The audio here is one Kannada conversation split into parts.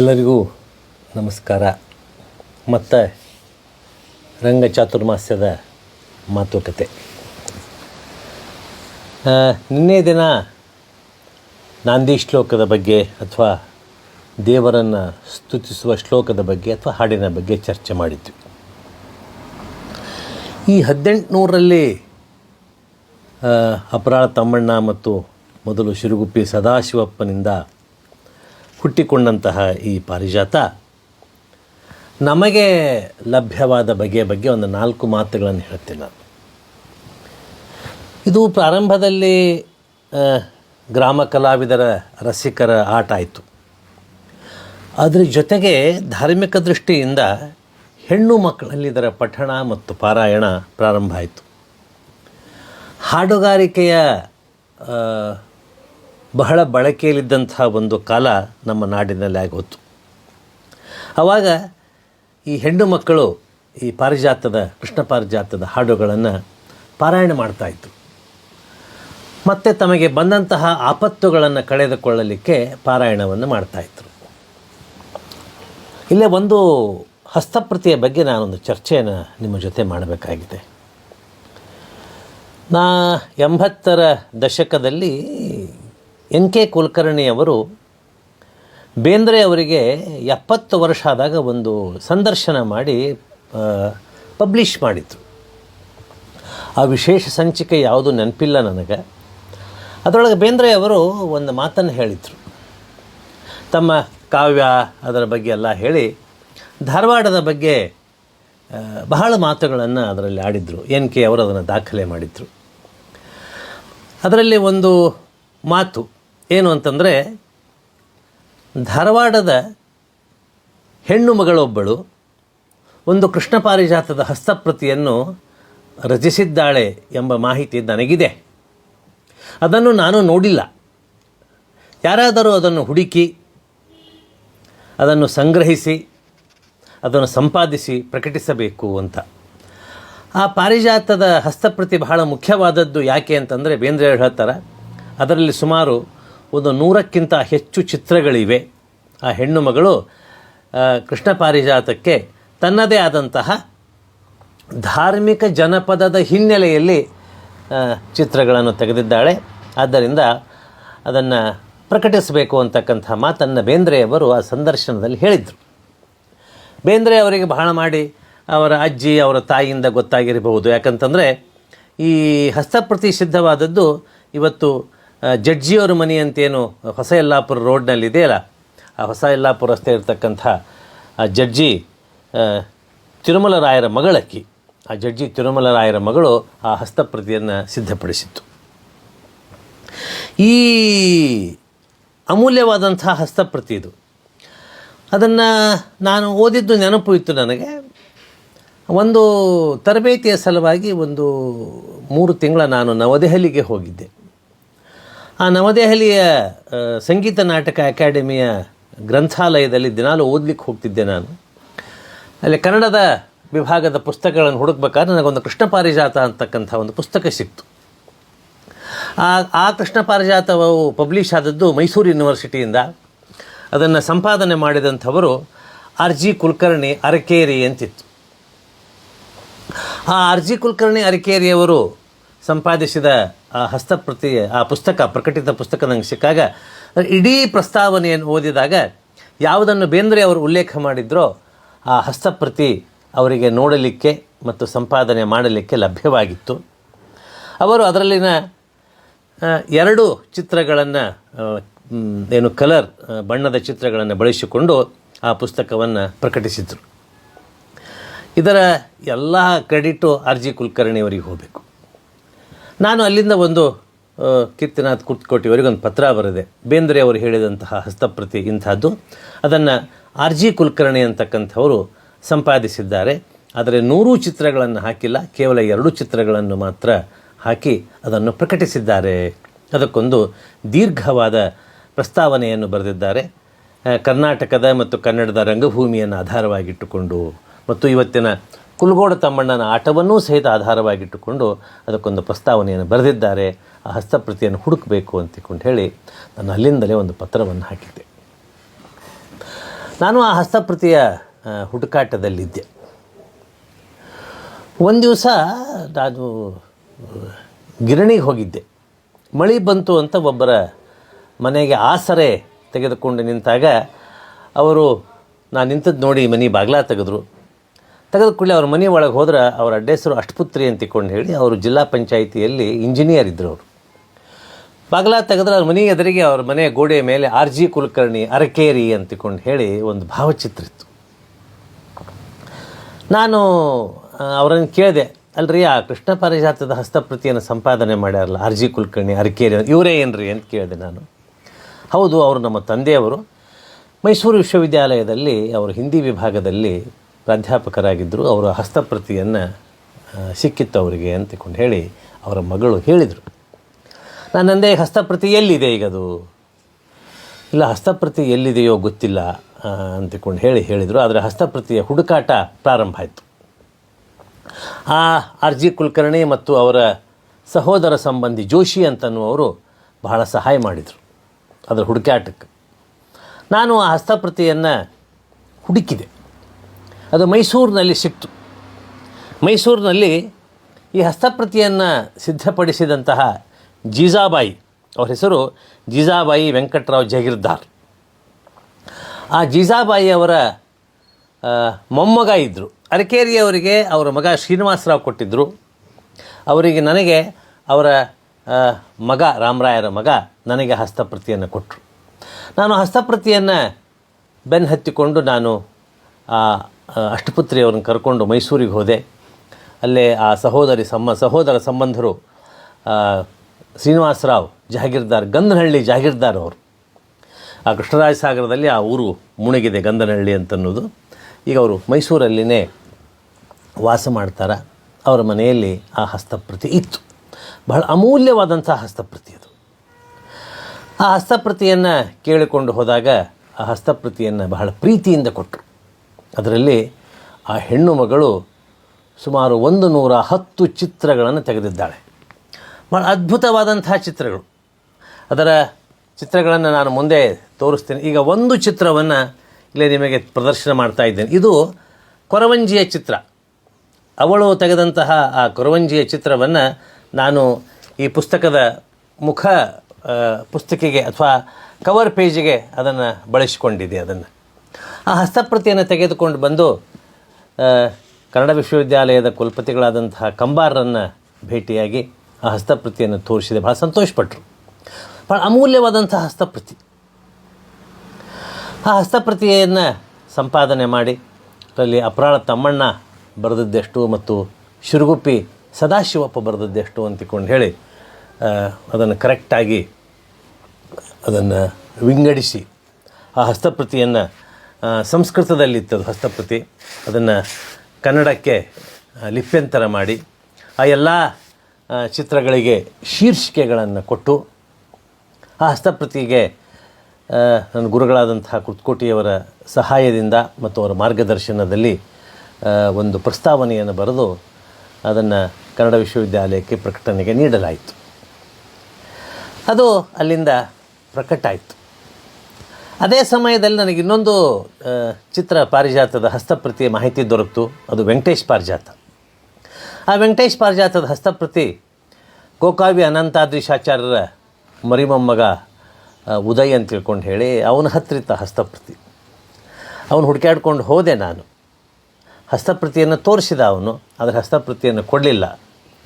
ಎಲ್ಲರಿಗೂ ನಮಸ್ಕಾರ. ಮತ್ತು ರಂಗ ಚಾತುರ್ಮಾಸ್ಯದ ಮಾತುಕತೆ ನಿನ್ನೆ ದಿನ ನಾಂದಿ ಶ್ಲೋಕದ ಬಗ್ಗೆ ಅಥವಾ ದೇವರನ್ನು ಸ್ತುತಿಸುವ ಶ್ಲೋಕದ ಬಗ್ಗೆ ಅಥವಾ ಹಾಡಿನ ಬಗ್ಗೆ ಚರ್ಚೆ ಮಾಡಿದ್ವಿ. ಈ ಹದಿನೆಂಟುನೂರರಲ್ಲಿ ಅಪರಾಳ ತಮ್ಮಣ್ಣ ಮತ್ತು ಮೊದಲು ಶಿರುಗುಪ್ಪಿ ಸದಾಶಿವಪ್ಪನಿಂದ ಹುಟ್ಟಿಕೊಂಡಂತಹ ಈ ಪಾರಿಜಾತ ನಮಗೆ ಲಭ್ಯವಾದ ಬಗೆಯ ಬಗ್ಗೆ ಒಂದು ನಾಲ್ಕು ಮಾತುಗಳನ್ನು ಹೇಳ್ತೀನಿ ನಾನು. ಇದು ಪ್ರಾರಂಭದಲ್ಲಿ ಗ್ರಾಮ ಕಲಾವಿದರ ರಸಿಕರ ಆಟ ಆಯಿತು. ಅದರ ಜೊತೆಗೆ ಧಾರ್ಮಿಕ ದೃಷ್ಟಿಯಿಂದ ಹೆಣ್ಣು ಮಕ್ಕಳಲ್ಲಿ ಇದರ ಪಠಣ ಮತ್ತು ಪಾರಾಯಣ ಪ್ರಾರಂಭ ಆಯಿತು. ಹಾಡುಗಾರಿಕೆಯ ಬಹಳ ಬಳಕೆಯಲ್ಲಿದ್ದಂತಹ ಒಂದು ಕಾಲ ನಮ್ಮ ನಾಡಿನಲ್ಲಿ ಆಗೋತು ಆವಾಗ ಈ ಹೆಣ್ಣು ಮಕ್ಕಳು ಈ ಪಾರಿಜಾತದ, ಕೃಷ್ಣ ಪಾರಿಜಾತದ ಹಾಡುಗಳನ್ನು ಪಾರಾಯಣ ಮಾಡ್ತಾಯಿದ್ರು ಮತ್ತು ತಮಗೆ ಬಂದಂತಹ ಆಪತ್ತುಗಳನ್ನು ಕಳೆದುಕೊಳ್ಳಲಿಕ್ಕೆ ಪಾರಾಯಣವನ್ನು ಮಾಡ್ತಾಯಿದ್ರು ಇಲ್ಲೇ ಒಂದು ಹಸ್ತಪ್ರತಿಯ ಬಗ್ಗೆ ನಾನೊಂದು ಚರ್ಚೆಯನ್ನು ನಿಮ್ಮ ಜೊತೆ ಮಾಡಬೇಕಾಗಿದೆ. ನಾ ಎಂಬತ್ತರ ದಶಕದಲ್ಲಿ ಎನ್ ಕೆ ಕುಲಕರ್ಣಿಯವರು ಬೇಂದ್ರೆ ಅವರಿಗೆ ಎಪ್ಪತ್ತು ವರ್ಷ ಆದಾಗ ಒಂದು ಸಂದರ್ಶನ ಮಾಡಿ ಪಬ್ಲಿಷ್ ಮಾಡಿದರು. ಆ ವಿಶೇಷ ಸಂಚಿಕೆ ಯಾವುದು ನೆನಪಿಲ್ಲ ನನಗೆ. ಅದರೊಳಗೆ ಬೇಂದ್ರೆ ಅವರು ಒಂದು ಮಾತನ್ನು ಹೇಳಿದರು. ತಮ್ಮ ಕಾವ್ಯ ಅದರ ಬಗ್ಗೆ ಎಲ್ಲ ಹೇಳಿ, ಧಾರವಾಡದ ಬಗ್ಗೆ ಬಹಳ ಮಾತುಗಳನ್ನು ಅದರಲ್ಲಿ ಆಡಿದರು. ಎನ್ ಕೆ ಅವರು ಅದನ್ನು ದಾಖಲೆ ಮಾಡಿದರು. ಅದರಲ್ಲಿ ಒಂದು ಮಾತು ಏನು ಅಂತಂದರೆ, ಧಾರವಾಡದ ಹೆಣ್ಣು ಮಗಳೊಬ್ಬಳು ಒಂದು ಕೃಷ್ಣ ಪಾರಿಜಾತದ ಹಸ್ತಪ್ರತಿಯನ್ನು ರಚಿಸಿದ್ದಾಳೆ ಎಂಬ ಮಾಹಿತಿ ನನಗಿದೆ. ಅದನ್ನು ನಾನು ನೋಡಿಲ್ಲ. ಯಾರಾದರೂ ಅದನ್ನು ಹುಡುಕಿ, ಅದನ್ನು ಸಂಗ್ರಹಿಸಿ, ಅದನ್ನು ಸಂಪಾದಿಸಿ ಪ್ರಕಟಿಸಬೇಕು ಅಂತ. ಆ ಪಾರಿಜಾತದ ಹಸ್ತಪ್ರತಿ ಬಹಳ ಮುಖ್ಯವಾದದ್ದು ಯಾಕೆ ಅಂತಂದರೆ, ಬೇಂದ್ರೆ ಹೇಳ್ತಾರೆ, ಅದರಲ್ಲಿ ಸುಮಾರು ಒಂದು ನೂರಕ್ಕಿಂತ ಹೆಚ್ಚು ಚಿತ್ರಗಳಿವೆ. ಆ ಹೆಣ್ಣು ಮಗಳು ಕೃಷ್ಣ ಪಾರಿಜಾತಕ್ಕೆ ತನ್ನದೇ ಆದಂತಹ ಧಾರ್ಮಿಕ ಜನಪದದ ಹಿನ್ನೆಲೆಯಲ್ಲಿ ಚಿತ್ರಗಳನ್ನು ತೆಗೆದಿದ್ದಾಳೆ. ಆದ್ದರಿಂದ ಅದನ್ನು ಪ್ರಕಟಿಸಬೇಕು ಅಂತಕ್ಕಂಥ ಮಾತನ್ನು ಬೇಂದ್ರೆಯವರು ಆ ಸಂದರ್ಶನದಲ್ಲಿ ಹೇಳಿದರು. ಬೇಂದ್ರೆ ಅವರಿಗೆ ಬಹಳ ಮಾಡಿ ಅವರ ಅಜ್ಜಿ, ಅವರ ತಾಯಿಯಿಂದ ಗೊತ್ತಾಗಿರಬಹುದು. ಯಾಕಂತಂದರೆ ಈ ಹಸ್ತಪ್ರತಿ ಸಿದ್ಧವಾದದ್ದು ಇವತ್ತು ಜಡ್ಜಿಯವರ ಮನೆ ಅಂತೇನು ಹೊಸ ಯಲ್ಲಾಪುರ ರೋಡ್ನಲ್ಲಿ ಇದೆಯಲ್ಲ ಆ ಹೊಸ ಯಲ್ಲಾಪುರ ರಸ್ತೆ ಇರತಕ್ಕಂಥ ಆ ಜಡ್ಜಿ ತಿರುಮಲರಾಯರ ಮಗಳಕ್ಕಿ ಆ ಜಡ್ಜಿ ತಿರುಮಲರಾಯರ ಮಗಳು ಆ ಹಸ್ತಪ್ರತಿಯನ್ನು ಸಿದ್ಧಪಡಿಸಿತ್ತು. ಈ ಅಮೂಲ್ಯವಾದಂಥ ಹಸ್ತಪ್ರತಿ ಇದು. ಅದನ್ನು ನಾನು ಓದಿದ್ದು ನೆನಪು ಇತ್ತು ನನಗೆ. ಒಂದು ತರಬೇತಿಯ ಸಲುವಾಗಿ ಒಂದು ಮೂರು ತಿಂಗಳ ನಾನು ನವದೆಹಲಿಗೆ ಹೋಗಿದ್ದೆ. ಆ ನವದೆಹಲಿಯ ಸಂಗೀತ ನಾಟಕ ಅಕಾಡೆಮಿಯ ಗ್ರಂಥಾಲಯದಲ್ಲಿ ದಿನಾಲು ಓದಲಿಕ್ಕೆ ಹೋಗ್ತಿದ್ದೆ ನಾನು. ಅಲ್ಲಿ ಕನ್ನಡದ ವಿಭಾಗದ ಪುಸ್ತಕಗಳನ್ನು ಹುಡುಕ್ಬೇಕಾದ್ರೆ ನನಗೊಂದು ಕೃಷ್ಣ ಪಾರಿಜಾತ ಅಂತಕ್ಕಂಥ ಒಂದು ಪುಸ್ತಕ ಸಿಕ್ತು. ಆ ಆ ಕೃಷ್ಣ ಪಾರಿಜಾತವು ಪಬ್ಲಿಷ್ ಆದದ್ದು ಮೈಸೂರು ಯೂನಿವರ್ಸಿಟಿಯಿಂದ. ಅದನ್ನು ಸಂಪಾದನೆ ಮಾಡಿದಂಥವರು ಆರ್ ಜಿ ಕುಲಕರ್ಣಿ ಅರಕೇರಿ ಅಂತಿತ್ತು. ಆ ಆರ್ ಜಿ ಕುಲಕರ್ಣಿ ಅರಕೇರಿಯವರು ಸಂಪಾದಿಸಿದ ಆ ಹಸ್ತಪ್ರತಿ, ಆ ಪುಸ್ತಕ, ಪ್ರಕಟಿತ ಪುಸ್ತಕ ನನಗೆ ಸಿಕ್ಕಾಗ, ಇಡೀ ಪ್ರಸ್ತಾವನೆಯನ್ನು ಓದಿದಾಗ ಯಾವುದನ್ನು ಬೇಂದ್ರೆ ಅವರು ಉಲ್ಲೇಖ ಮಾಡಿದ್ರೋ, ಆ ಹಸ್ತಪ್ರತಿ ಅವರಿಗೆ ನೋಡಲಿಕ್ಕೆ ಮತ್ತು ಸಂಪಾದನೆ ಮಾಡಲಿಕ್ಕೆ ಲಭ್ಯವಾಗಿತ್ತು. ಅವರು ಅದರಲ್ಲಿನ ಎರಡು ಚಿತ್ರಗಳನ್ನು ಏನು ಕಲರ್ ಬಣ್ಣದ ಚಿತ್ರಗಳನ್ನು ಬಳಸಿಕೊಂಡು ಆ ಪುಸ್ತಕವನ್ನು ಪ್ರಕಟಿಸಿದರು. ಇದರ ಎಲ್ಲ ಕ್ರೆಡಿಟು ಆರ್ ಜಿ ಕುಲಕರ್ಣಿಯವರಿಗೆ ಹೋಗಬೇಕು. ನಾನು ಅಲ್ಲಿಂದ ಒಂದು ಕೀರ್ತಿನಾಥ್ ಕುರ್ತಕೋಟಿಯವರಿಗೆ ಒಂದು ಪತ್ರ ಬರೆದೆ. ಬೇಂದ್ರೆ ಅವರು ಹೇಳಿದಂತಹ ಹಸ್ತಪ್ರತಿ ಇಂಥದ್ದು. ಅದನ್ನು ಆರ್ ಜಿ ಕುಲಕರ್ಣಿ ಅಂತಕ್ಕಂಥವರು ಸಂಪಾದಿಸಿದ್ದಾರೆ. ಆದರೆ ನೂರು ಚಿತ್ರಗಳನ್ನು ಹಾಕಿಲ್ಲ, ಕೇವಲ ಎರಡು ಚಿತ್ರಗಳನ್ನು ಮಾತ್ರ ಹಾಕಿ ಅದನ್ನು ಪ್ರಕಟಿಸಿದ್ದಾರೆ. ಅದಕ್ಕೊಂದು ದೀರ್ಘವಾದ ಪ್ರಸ್ತಾವನೆಯನ್ನು ಬರೆದಿದ್ದಾರೆ. ಕರ್ನಾಟಕದ ಮತ್ತು ಕನ್ನಡದ ರಂಗಭೂಮಿಯನ್ನು ಆಧಾರವಾಗಿಟ್ಟುಕೊಂಡು. ಮತ್ತು ಇವತ್ತಿನ ಕುಲ್ಗೋಡ ತಮ್ಮಣ್ಣನ ಆಟವನ್ನೂ ಸಹಿತ ಆಧಾರವಾಗಿಟ್ಟುಕೊಂಡು ಅದಕ್ಕೊಂದು ಪ್ರಸ್ತಾವನೆಯನ್ನು ಬರೆದಿದ್ದಾರೆ. ಆ ಹಸ್ತಪ್ರತಿಯನ್ನು ಹುಡುಕಬೇಕು ಅಂತಿಕೊಂಡು ಹೇಳಿ ನಾನು ಅಲ್ಲಿಂದಲೇ ಒಂದು ಪತ್ರವನ್ನು ಹಾಕಿದ್ದೆ. ನಾನು ಆ ಹಸ್ತಪ್ರತಿಯ ಹುಡುಕಾಟದಲ್ಲಿದ್ದೆ. ಒಂದು ದಿವಸ ನಾನು ಗಿರಣಿಗೆ ಹೋಗಿದ್ದೆ. ಮಳೆ ಬಂತು ಅಂತ ಒಬ್ಬರ ಮನೆಗೆ ಆಸರೆ ತೆಗೆದುಕೊಂಡು ನಿಂತಾಗ ಅವರು, ನಾನು ನಿಂತದ್ದು ನೋಡಿ ಮನೆ ಬಾಗ್ಲ ತೆಗೆದ್ರು. ತೆಗೆದ ಕೂಡಲೇ ಅವ್ರ ಮನೆ ಒಳಗೆ ಹೋದ್ರೆ ಅವ್ರ ಅಡ್ಡೆಸರು ಅಷ್ಟಪುತ್ರಿ ಅಂತ ಹೇಳಿ ಅವರು ಜಿಲ್ಲಾ ಪಂಚಾಯಿತಿಯಲ್ಲಿ ಇಂಜಿನಿಯರ್ ಇದ್ದರು ಅವರು ಬಾಗಲ ತೆಗೆದ್ರೆ ಅವ್ರ ಮನೆ ಎದುರಿಗೆ ಅವ್ರ ಮನೆ ಗೋಡೆಯ ಮೇಲೆ ಆರ್ ಜಿ ಕುಲಕರ್ಣಿ ಅರಕೇರಿ ಅಂತ ತಿಳ್ಕೊಂಡು ಹೇಳಿ ಒಂದು ಭಾವಚಿತ್ರ ಇತ್ತು. ನಾನು ಅವರನ್ನು ಕೇಳಿದೆ, ಅಲ್ರಿ ಆ ಕೃಷ್ಣ ಪಾರಿಜಾತದ ಹಸ್ತಪ್ರತಿಯನ್ನು ಸಂಪಾದನೆ ಮಾಡ್ಯಾರಲ್ಲ ಆರ್ ಜಿ ಕುಲಕರ್ಣಿ ಅರಕೇರಿ ಇವರೇ ಏನ್ರಿ ಅಂತ ಕೇಳಿದೆ ನಾನು. ಹೌದು, ಅವರು ನಮ್ಮ ತಂದೆಯವರು ಮೈಸೂರು ವಿಶ್ವವಿದ್ಯಾಲಯದಲ್ಲಿ, ಅವರು ಹಿಂದಿ ವಿಭಾಗದಲ್ಲಿ ಪ್ರಾಧ್ಯಾಪಕರಾಗಿದ್ದರು. ಅವರ ಹಸ್ತಪ್ರತಿಯನ್ನು ಸಿಕ್ಕಿತ್ತು ಅವರಿಗೆ ಅಂತಕೊಂಡು ಹೇಳಿ ಅವರ ಮಗಳು ಹೇಳಿದರು. ನಾನು ಅಂದೆ, ಹಸ್ತಪ್ರತಿ ಎಲ್ಲಿದೆ ಈಗ ಅದು? ಇಲ್ಲ, ಹಸ್ತಪ್ರತಿ ಎಲ್ಲಿದೆಯೋ ಗೊತ್ತಿಲ್ಲ ಅಂತಕೊಂಡು ಹೇಳಿ ಹೇಳಿದರು. ಆದರೆ ಹಸ್ತಪ್ರತಿಯ ಹುಡುಕಾಟ ಪ್ರಾರಂಭ ಆಯಿತು. ಆ ಆರ್ ಜಿ ಕುಲಕರ್ಣಿ ಮತ್ತು ಅವರ ಸಹೋದರ ಸಂಬಂಧಿ ಜೋಶಿ ಅಂತನ್ನುವರು ಬಹಳ ಸಹಾಯ ಮಾಡಿದರು ಅದರ ಹುಡುಕಾಟಕ್ಕೆ. ನಾನು ಆ ಹಸ್ತಪ್ರತಿಯನ್ನು ಹುಡುಕಿದೆ. ಅದು ಮೈಸೂರಿನಲ್ಲಿ ಸಿಕ್ತು. ಮೈಸೂರಿನಲ್ಲಿ ಈ ಹಸ್ತಪ್ರತಿಯನ್ನು ಸಿದ್ಧಪಡಿಸಿದಂತಹ ಜೀಜಾಬಾಯಿ, ಅವ್ರ ಹೆಸರು ಜೀಜಾಬಾಯಿ ವೆಂಕಟರಾವ್ ಜಗೀರ್ದಾರ್ ಆ ಜೀಜಾಬಾಯಿ ಅವರ ಮೊಮ್ಮಗ ಇದ್ದರು ಅರಕೇರಿಯವರಿಗೆ ಅವರ ಮಗ ಶ್ರೀನಿವಾಸರಾವ್ ಕೊಟ್ಟಿದ್ದರು ಅವರಿಗೆ ನನಗೆ ಅವರ ಮಗ ರಾಮರಾಯರ ಮಗ ನನಗೆ ಹಸ್ತಪ್ರತಿಯನ್ನು ಕೊಟ್ಟರು ನಾನು ಹಸ್ತಪ್ರತಿಯನ್ನು ಬೆನ್ನು ಹತ್ತಿಕೊಂಡು ನಾನು ಆ ಅವ್ರನ್ನ ಕರ್ಕೊಂಡು ಮೈಸೂರಿಗೆ ಹೋದೆ. ಅಲ್ಲೇ ಆ ಸಹೋದರಿ ಸಮ್ಮ, ಸಹೋದರ ಸಂಬಂಧರು ಶ್ರೀನಿವಾಸ ಶ್ರೀನಿವಾಸರಾವ್ ಜಾಗೀರ್ದಾರ್ ಗಂಧನಹಳ್ಳಿ ಜಾಗೀರ್ದಾರ್ ಅವರು. ಆ ಕೃಷ್ಣರಾಜ ಸಾಗರದಲ್ಲಿ ಆ ಊರು ಮುಣಗಿದೆ ಗಂಧನಹಳ್ಳಿ ಅಂತನ್ನೋದು. ಈಗ ಅವರು ಮೈಸೂರಲ್ಲಿನೇ ವಾಸ ಮಾಡ್ತಾರೆ. ಅವರ ಮನೆಯಲ್ಲಿ ಆ ಹಸ್ತಪ್ರತಿ ಇತ್ತು. ಬಹಳ ಅಮೂಲ್ಯವಾದಂಥ ಹಸ್ತಪ್ರತಿ ಅದು. ಆ ಹಸ್ತಪ್ರತಿಯನ್ನು ಕೇಳಿಕೊಂಡು ಹೋದಾಗ ಆ ಹಸ್ತಪ್ರತಿಯನ್ನು ಬಹಳ ಪ್ರೀತಿಯಿಂದ ಕೊಟ್ಟರು. ಅದರಲ್ಲಿ ಆ ಹೆಣ್ಣು ಮಗಳು ಸುಮಾರು ಒಂದು ನೂರ ಹತ್ತು ಚಿತ್ರಗಳನ್ನು ತೆಗೆದಿದ್ದಾಳೆ. ಭಾಳ ಅದ್ಭುತವಾದಂತಹ ಚಿತ್ರಗಳು. ಅದರ ಚಿತ್ರಗಳನ್ನು ನಾನು ಮುಂದೆ ತೋರಿಸ್ತೀನಿ. ಈಗ ಒಂದು ಚಿತ್ರವನ್ನು ಇಲ್ಲೇ ನಿಮಗೆ ಪ್ರದರ್ಶನ ಮಾಡ್ತಾ ಇದ್ದೇನೆ. ಇದು ಕೊರವಂಜಿಯ ಚಿತ್ರ. ಅವಳು ತೆಗೆದಂತಹ ಆ ಕೊರವಂಜಿಯ ಚಿತ್ರವನ್ನು ನಾನು ಈ ಪುಸ್ತಕದ ಮುಖ ಪುಸ್ತಕಿಗೆ ಅಥವಾ ಕವರ್ ಪೇಜಿಗೆ ಅದನ್ನು ಬಳಸಿಕೊಂಡಿದೆ ಅದನ್ನು. ಆ ಹಸ್ತಪ್ರತಿಯನ್ನು ತೆಗೆದುಕೊಂಡು ಬಂದು ಕನ್ನಡ ವಿಶ್ವವಿದ್ಯಾಲಯದ ಕುಲಪತಿಗಳಾದಂತಹ ಕಂಬಾರರನ್ನು ಭೇಟಿಯಾಗಿ ಆ ಹಸ್ತಪ್ರತಿಯನ್ನು ತೋರಿಸಿದೆ. ಭಾಳ ಸಂತೋಷಪಟ್ಟರು ಭಾಳ ಅಮೂಲ್ಯವಾದಂಥ ಹಸ್ತಪ್ರತಿ. ಆ ಹಸ್ತಪ್ರತಿಯನ್ನು ಸಂಪಾದನೆ ಮಾಡಿ, ಅದರಲ್ಲಿ ಅಪ್ರಾಳ ತಮ್ಮಣ್ಣ ಬರೆದದ್ದೆಷ್ಟು ಮತ್ತು ಶಿರುಗುಪ್ಪಿ ಸದಾಶಿವಪ್ಪ ಬರೆದದ್ದೆಷ್ಟು ಅಂತಿಕೊಂಡು ಹೇಳಿ ಅದನ್ನು ಕರೆಕ್ಟಾಗಿ ಅದನ್ನು ವಿಂಗಡಿಸಿ ಆ ಹಸ್ತಪ್ರತಿಯನ್ನು ಸಂಸ್ಕೃತದಲ್ಲಿತ್ತದು ಹಸ್ತಪ್ರತಿ. ಅದನ್ನು ಕನ್ನಡಕ್ಕೆ ಲಿಪ್ಯಂತರ ಮಾಡಿ, ಆ ಎಲ್ಲ ಚಿತ್ರಗಳಿಗೆ ಶೀರ್ಷಿಕೆಗಳನ್ನು ಕೊಟ್ಟು, ಆ ಹಸ್ತಪ್ರತಿಗೆ ನನ್ನ ಗುರುಗಳಾದಂತಹ ಕುತ್ಕೋಟಿಯವರ ಸಹಾಯದಿಂದ ಮತ್ತು ಅವರ ಮಾರ್ಗದರ್ಶನದಲ್ಲಿ ಒಂದು ಪ್ರಸ್ತಾವನೆಯನ್ನು ಬರೆದು ಅದನ್ನು ಕನ್ನಡ ವಿಶ್ವವಿದ್ಯಾಲಯಕ್ಕೆ ಪ್ರಕಟಣೆಗೆ ನೀಡಲಾಯಿತು. ಅದು ಅಲ್ಲಿಂದ ಪ್ರಕಟ ಆಯಿತು ಅದೇ ಸಮಯದಲ್ಲಿ ನನಗೆ ಇನ್ನೊಂದು ಚಿತ್ರ ಪಾರಿಜಾತದ ಹಸ್ತಪ್ರತಿಯ ಮಾಹಿತಿ ದೊರಕಿತು. ಅದು ವೆಂಕಟೇಶ್ ಪಾರಿಜಾತ. ಆ ವೆಂಕಟೇಶ್ ಪಾರಿಜಾತದ ಹಸ್ತಪ್ರತಿ ಗೋಕಾವಿ ಅನಂತಾದ್ರೀಶಾಚಾರ್ಯರ ಮರಿಮೊಮ್ಮಗ ಉದಯ್ ಅಂತ ತಿಳ್ಕೊಂಡು ಹೇಳಿ ಅವನ ಹತ್ತಿರಿತ್ತ ಹಸ್ತಪ್ರತಿ. ಅವನು ಹುಡುಕಾಡ್ಕೊಂಡು ಹೋದೆ ನಾನು. ಹಸ್ತಪ್ರತಿಯನ್ನು ತೋರಿಸಿದ ಅವನು, ಆದರೆ ಹಸ್ತಪ್ರತಿಯನ್ನು ಕೊಡಲಿಲ್ಲ.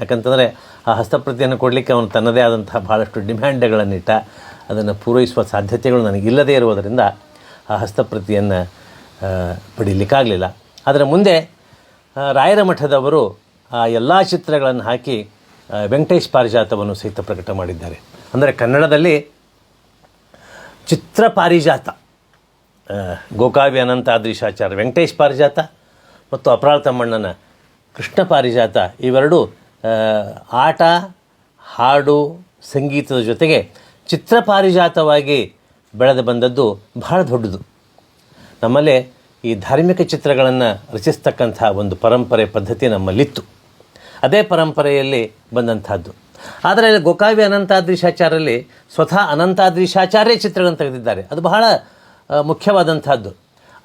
ಯಾಕಂತಂದರೆ ಆ ಹಸ್ತಪ್ರತಿಯನ್ನು ಕೊಡಲಿಕ್ಕೆ ಅವನು ತನ್ನದೇ ಆದಂತಹ ಭಾಳಷ್ಟು ಡಿಮ್ಯಾಂಡ್ಗಳನ್ನಿಟ್ಟ ಅದನ್ನು ಪೂರೈಸುವ ಸಾಧ್ಯತೆಗಳು ನನಗಿಲ್ಲದೇ ಇರುವುದರಿಂದ ಆ ಹಸ್ತಪ್ರತಿಯನ್ನು ಪಡೀಲಿಕ್ಕಾಗಲಿಲ್ಲ. ಅದರ ಮುಂದೆ ರಾಯರ ಮಠದವರು ಆ ಎಲ್ಲ ಚಿತ್ರಗಳನ್ನು ಹಾಕಿ ವೆಂಕಟೇಶ್ ಪಾರಿಜಾತವನ್ನು ಸಹಿತ ಪ್ರಕಟ ಮಾಡಿದ್ದಾರೆ. ಅಂದರೆ ಕನ್ನಡದಲ್ಲಿ ಚಿತ್ರ ಪಾರಿಜಾತ ಗೋಕಾವಿ ಅನಂತ ಆದ್ರೀಶಾಚಾರ್ಯ ವೆಂಕಟೇಶ್ ಪಾರಿಜಾತ ಮತ್ತು ಅಪರಾಳ ತಮ್ಮಣ್ಣನ ಕೃಷ್ಣ ಪಾರಿಜಾತ, ಇವೆರಡು ಆಟ, ಹಾಡು, ಸಂಗೀತದ ಜೊತೆಗೆ ಚಿತ್ರ ಪಾರಿಜಾತವಾಗಿ ಬೆಳೆದು ಬಂದದ್ದು ಬಹಳ ದೊಡ್ಡದು. ನಮ್ಮಲ್ಲೇ ಈ ಧಾರ್ಮಿಕ ಚಿತ್ರಗಳನ್ನು ರಚಿಸ್ತಕ್ಕಂಥ ಒಂದು ಪರಂಪರೆ ಪದ್ಧತಿ ನಮ್ಮಲ್ಲಿತ್ತು. ಅದೇ ಪರಂಪರೆಯಲ್ಲಿ ಬಂದಂಥದ್ದು. ಆದರೆ ಗೋಕಾವಿ ಅನಂತಾದ್ರೀಶಾಚಾರ್ಯಲ್ಲಿ ಸ್ವತಃ ಅನಂತಾದ್ರೀಶಾಚಾರ್ಯ ಚಿತ್ರಗಳನ್ನು ತೆಗೆದಿದ್ದಾರೆ. ಅದು ಬಹಳ ಮುಖ್ಯವಾದಂಥದ್ದು.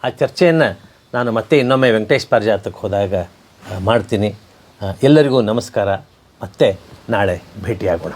ಆ ಚರ್ಚೆಯನ್ನು ನಾನು ಮತ್ತೆ ಇನ್ನೊಮ್ಮೆ ವೆಂಕಟೇಶ್ ಪಾರಿಜಾತಕ್ಕೆ ಹೋದಾಗ ಮಾಡ್ತೀನಿ. ಎಲ್ಲರಿಗೂ ನಮಸ್ಕಾರ. ಮತ್ತೆ ನಾಳೆ ಭೇಟಿಯಾಗೋಣ.